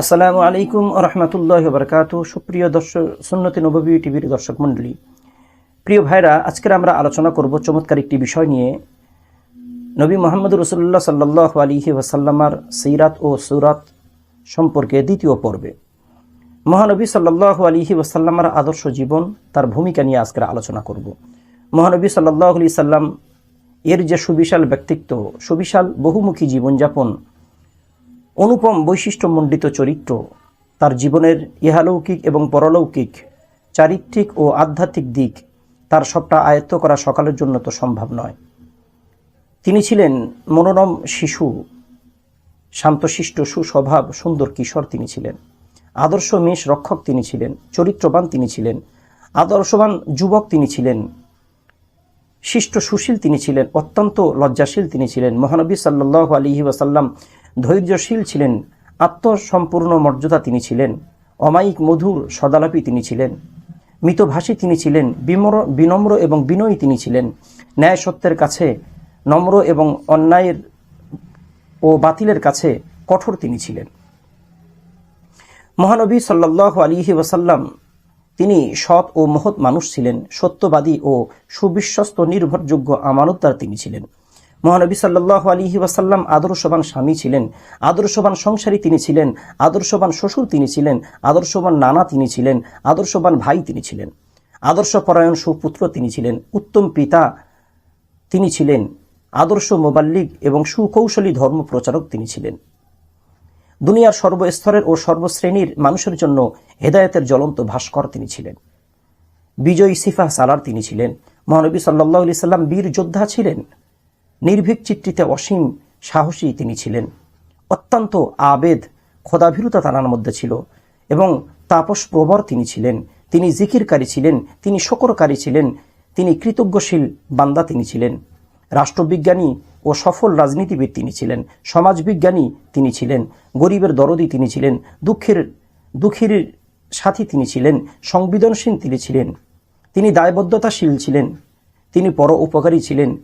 আসসালামু আলাইকুম রহমতুল্লাহ বরকাত সুপ্রিয় দর্শক, সুন্নতি নবী টিভির দর্শক মণ্ডলী, প্রিয় ভাইরা, আজকের আমরা আলোচনা করব চমৎকার একটি বিষয় নিয়ে। নবী মোহাম্মদ রসুল্লাহ সাল্লাহ আলিহি ওয়াসাল্লামার সিরাত ও সুরাত সম্পর্কে দ্বিতীয় পর্বে। মহানবী সাল্লাহ আলিহি ওয়াসাল্লামার আদর্শ জীবন, তার ভূমিকা নিয়ে আজকের আলোচনা করব। মহানবী সাল্লাহ আলি সাল্লাম এর যে সুবিশাল ব্যক্তিত্ব, সুবিশাল বহুমুখী জীবনযাপন অনুপম বৈশিষ্ট্যমণ্ডিত চরিত্র। তার জীবনের ইহালৌকিক এবং পরলৌকিক, চারিত্রিক ও আধ্যাত্মিক দিক তার সবটা আয়ত্ত করা সকালের জন্য তো সম্ভব নয়। তিনি ছিলেন মনোরম শিশু, শান্তশিষ্ট, সুস্বভাব, সুন্দর কিশোর তিনি ছিলেন। আদর্শ মেষ রক্ষক তিনি ছিলেন, চরিত্রবান তিনি ছিলেন, আদর্শবান যুবক তিনি ছিলেন, শিষ্ট সুশীল তিনি ছিলেন, অত্যন্ত লজ্জাশীল তিনি ছিলেন। মহানবী সাল্লাহ আলিহি ওয়াসাল্লাম ধৈর্যশীল ছিলেন, আত্মসম্পূর্ণ মর্যাদা তিনি ছিলেন, অমায়িক মধুর সদালাপী তিনি ছিলেন, মিতভাষী তিনি ছিলেন, বিমর, বিনম্র এবং বিনয়ী তিনি ছিলেন ন্যায় সত্যের কাছে, নম্র এবং অন্যায়ের ও বাতিলের কাছে কঠোর তিনি ছিলেন। মহানবী সাল্লাহ আলিহি ওয়াসাল্লাম তিনি সৎ ও মহৎ মানুষ ছিলেন, সত্যবাদী ও সুবিশ্বস্ত নির্ভরযোগ্য আমানতদার তিনি ছিলেন। মহানবী সাল্লাহ আলিহি ওয়াসাল্লাম আদর্শবান স্বামী ছিলেন, আদর্শবান সংসারী তিনি ছিলেন, আদর্শবান শ্বশুর তিনি ছিলেন, আদর্শবান নানা তিনি ছিলেন, আদর্শবান ভাই তিনি ছিলেন, আদর্শপরায়ণ সুপুত্র তিনি ছিলেন, উত্তম পিতা তিনি ছিলেন, আদর্শ মোবাল্লিক এবং সুকৌশলী ধর্ম প্রচারক তিনি ছিলেন। দুনিয়ার সর্বস্তরের ও সর্বশ্রেণীর মানুষের জন্য হেদায়তের জ্বলন্ত ভাস্কর তিনি ছিলেন। বিজয়ী সিফা সালার তিনি ছিলেন। মহানবী সাল্লাহ সাল্লাম বীর যোদ্ধা ছিলেন। নির্ভীক চিত্রিতে অসীম সাহসী তিনি ছিলেন। অত্যন্ত আবেদ খোদাভীরতা তানার মধ্যে ছিল এবং তাপস প্রবর তিনি ছিলেন। তিনি জিকিরকারী ছিলেন, তিনি শকরকারী ছিলেন, তিনি কৃতজ্ঞশীল বান্দা তিনি ছিলেন। রাষ্ট্রবিজ্ঞানী ও সফল রাজনীতিবিদ তিনি ছিলেন, সমাজবিজ্ঞানী তিনি ছিলেন, গরিবের দরদি তিনি ছিলেন, দুঃখের, দুঃখীর সাথী তিনি ছিলেন, সংবেদনশীল তিনি ছিলেন। তিনি দায়বদ্ধতাশীল ছিলেন, তিনি পর উপকারী ছিলেন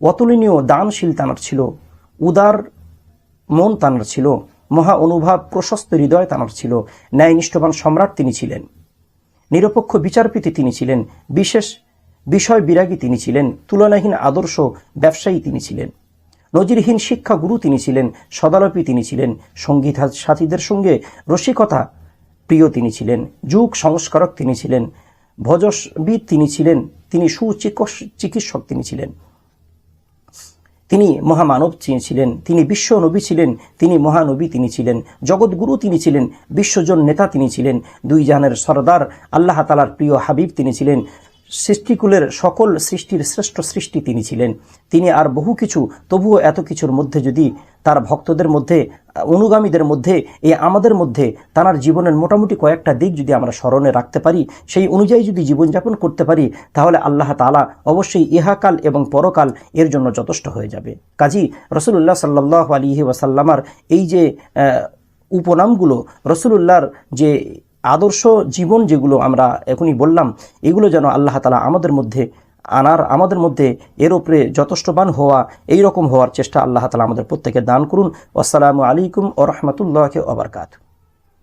অতুলনীয় দানশীল তানার ছিল, উদার মন তানার ছিল, মহা অনুভব প্রশস্ত হৃদয় তানার ছিল, ন্যায়নিষ্ঠবান সম্রাট তিনি ছিলেন। নিরপেক্ষ বিচারপতি তিনি ছিলেন, বিশেষ বিষয় বিরাগী তিনি ছিলেন, তুলনাহীন আদর্শ ব্যবসায়ী তিনি ছিলেন। নজিরহীন শিক্ষাগুরু তিনি ছিলেন, সদালপী তিনি ছিলেন সংগীত সাথীদের সঙ্গে রসিকতা প্রিয় তিনি ছিলেন, যুগ সংস্কারক তিনি ছিলেন, ভজসবিদ তিনি ছিলেন, তিনি সুচিকিৎসক তিনি ছিলেন। তিনি মহামানব ছিলেন, তিনি বিশ্ব নবী ছিলেন, তিনি মহানবী তিনি ছিলেন, জগৎগুরু তিনি ছিলেন, বিশ্বজন নেতা তিনি ছিলেন, দুই জাহানের সরদার, আল্লাহ তালার প্রিয় হাবিব তিনি ছিলেন সৃষ্টিকুলের সকল সৃষ্টির শ্রেষ্ঠ সৃষ্টি তিনি ছিলেন। তিনি আর বহু কিছু, তবুও এত কিছুর মধ্যে যদি তার ভক্তদের মধ্যে, অনুগামীদের মধ্যে, এই আমাদের মধ্যে তার জীবনের মোটামুটি কয়েকটা দিক যদি আমরা স্মরণে রাখতে পারি, সেই অনুযায়ী যদি জীবনযাপন করতে পারি, তাহলে আল্লাহ তালা অবশ্যই ইহাকাল এবং পরকাল এর জন্য যথেষ্ট হয়ে যাবে। কাজী রসুল্লাহ সাল্লাহ আলিহি ওয়াসাল্লামার এই যে উপনামগুলো রসুল্লাহর যে আদর্শ জীবন যেগুলো আমরা এখনই বললাম, এগুলো যেন আল্লাহ তালা আমাদের মধ্যে আনার, আমাদের মধ্যে এর ওপরে যথেষ্টবান হওয়া এই রকম হওয়ার চেষ্টা আল্লাহ তালা আমাদের প্রত্যেকে দান করুন। আসসালামু আলাইকুম ও রহমতুল্লাহকে ওবরকাত